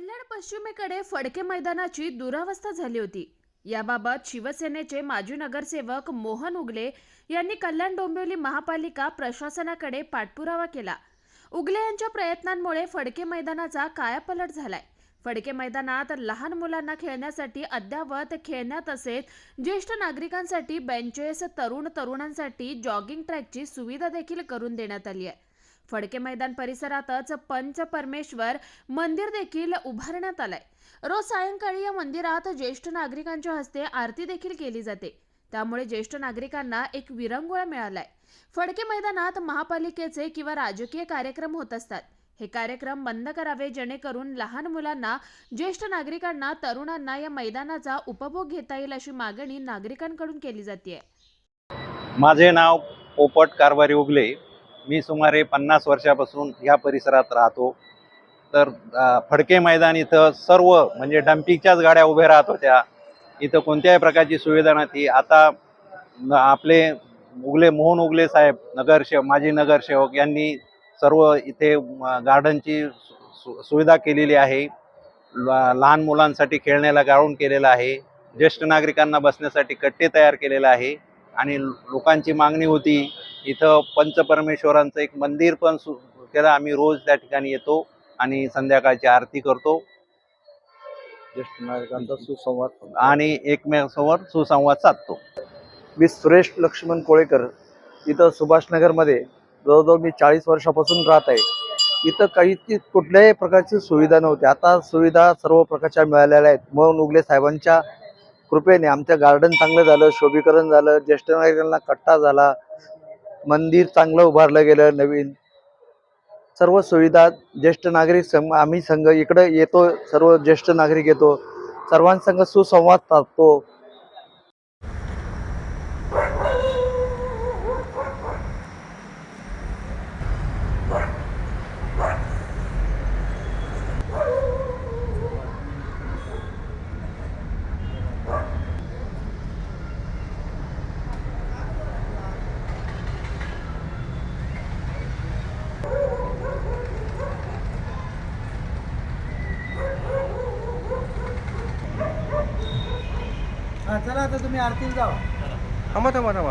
कल्याण पश्चिमेकडे फडके मैदानाची दुरावस्था झाली होती. याबाबत शिवसेनेचे माजी नगरसेवक मोहन उगले यांनी कल्याण डोंबिवली महापालिका प्रशासनाकडे पाठपुरावा केला. उगले यांच्या प्रयत्नांमुळे फडके मैदानाचा कायापलट झालाय. फडके मैदानात लहान मुलांना खेळण्यासाठी अद्यावत खेळण्यात तसेच ज्येष्ठ नागरिकांसाठी बेंचेस तरुण तरुणांसाठी जॉगिंग ट्रॅकची सुविधा देखील करून देण्यात आली आहे. फडके मैदान परिसरातच पंच परमेश्वर मंदिर देखील उभारण्यात आलंय. रोज सायंकाळी या मंदिरात ज्येष्ठ नागरिकांच्या हस्ते आरती देखील केली जाते. त्यामुळे ज्येष्ठ नागरिकांना एक विरंगुळा मिळालाय. फडके मैदानात महापालिकेचे किंवा राजकीय कार्यक्रम होत असतात. हे कार्यक्रम बंद करावे जेणेकरून लहान मुलांना ज्येष्ठ नागरिकांना तरुणांना या मैदानाचा उपभोग घेता येईल अशी मागणी नागरिकांकडून केली जाते माझे नाव पोपट कारभारी उगले. मी सुमारे पन्नास वर्षापासून या परिसरात राहतो. तर फडके मैदान इथं सर्व म्हणजे डम्पिंगच्याच गाड्या उभ्या राहत होत्या. इथं कोणत्याही प्रकारची सुविधा नव्हती. आता न- आपले उगले मोहन उगले साहेब नगरसेवक माजी नगरसेवक यांनी सर्व इथे गार्डनची सु सुविधा केलेली आहे. ल- लहान मुलांसाठी खेळण्याला ग्राउंड केलेलं आहे. ज्येष्ठ नागरिकांना बसण्यासाठी कट्टे तयार केलेलं आहे. आणि लोकांची मागणी होती इथं पंचपरमेश्वरांचं एक मंदिर पण सु केलं. आम्ही रोज त्या ठिकाणी येतो आणि संध्याकाळची आरती करतो. ज्येष्ठ नागरिकांचा सुसंवाद. आणि एकमेकांसोबत सुसंवाद साधतो. मी सुरेश लक्ष्मण कोळेकर. इथं सुभाषनगरमध्ये जवळजवळ मी चाळीस वर्षापासून राहत आहे. इथं काही ती कुठल्याही प्रकारची सुविधा नव्हती. आता सुविधा सर्व प्रकारच्या मिळालेल्या आहेत. मोहन उगले साहेबांच्या कृपेने आमचं गार्डन चांगलं झालं शोभीकरण झालं ज्येष्ठ नागरिकांना कट्टा झाला मंदिर चांगलं उभारलं गेलं नवीन. सर्व सुविधा ज्येष्ठ नागरिक सं आम्ही संघ इकडं येतो सर्व ज्येष्ठ नागरिक येतो. सर्वांसंग सुसंवाद साधतो. चला आता तुम्ही आरतीला जावा. थांबा थांबा थांबा.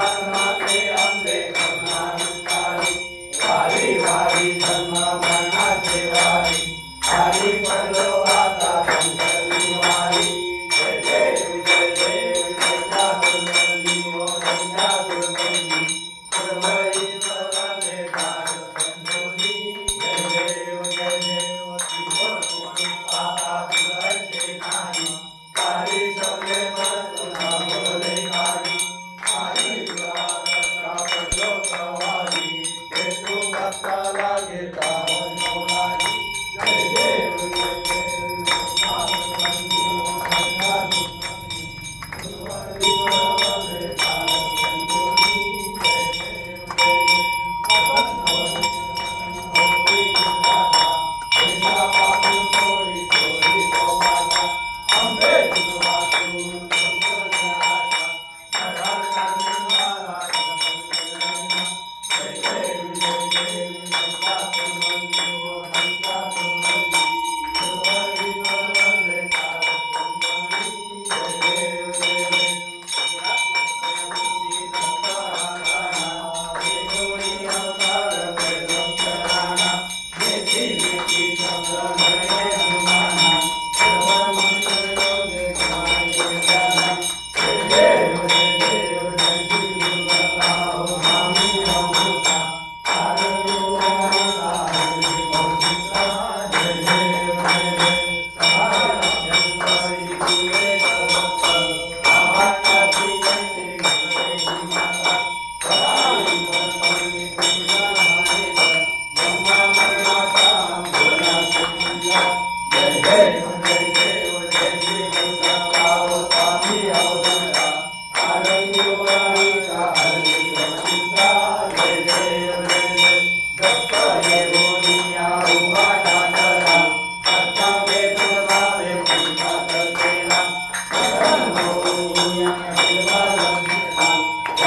Namah Namah Namah Amen.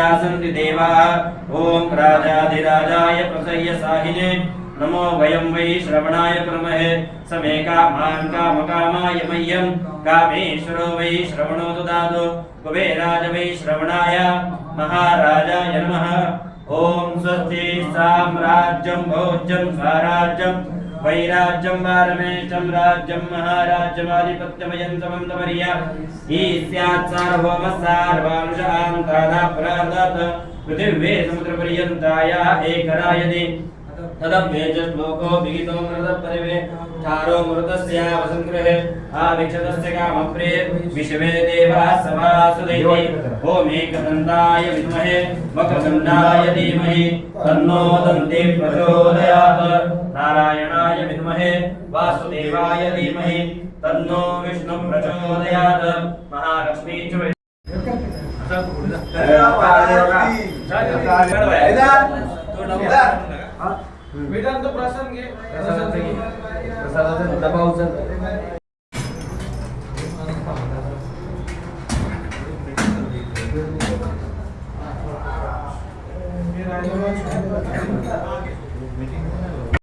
सात्या सन्ति देवाः। ॐ राजाधिराजाय प्रसह्य साहिने। नमो वयं वै श्रवणाय कुर्महे। समे कामान् कामकामाय मह्यं। कामेश्वरो वै श्रवणो ददातु कुबेराज वै श्रवणाय। महाराजाय नमः। ॐ स्वस्ति साम्राज्यं भोज्यं स्वराज्यं वैराज्यं वारमेशं राज्यं महाराज्यमाधिपत्यमयं समं तमर्या ईस्यात् सार्वभौमः सार्वांशां तादापराधात् पृथिव्ये समुद्रपर्यन्ताया एकरायति तदभ्येजश्लोको विहितो मृतपरिवे चारो मृतस्यावसङ्ग्रहे आविक्षतस्य कामप्रे विश्वे देवाः सभासुदैवै ओमेकदन्ताय विद्महे। वक्रतुण्डाय धीमहि। तन्नो दन्ते प्रचोदयात्। नारायणाय विद्महे वासुदेवाय धीमहि तन्नो विष्णु प्रचोदयात्। महालक्ष्मी च वेदांत प्रसंग प्रसादाचा डबा उचल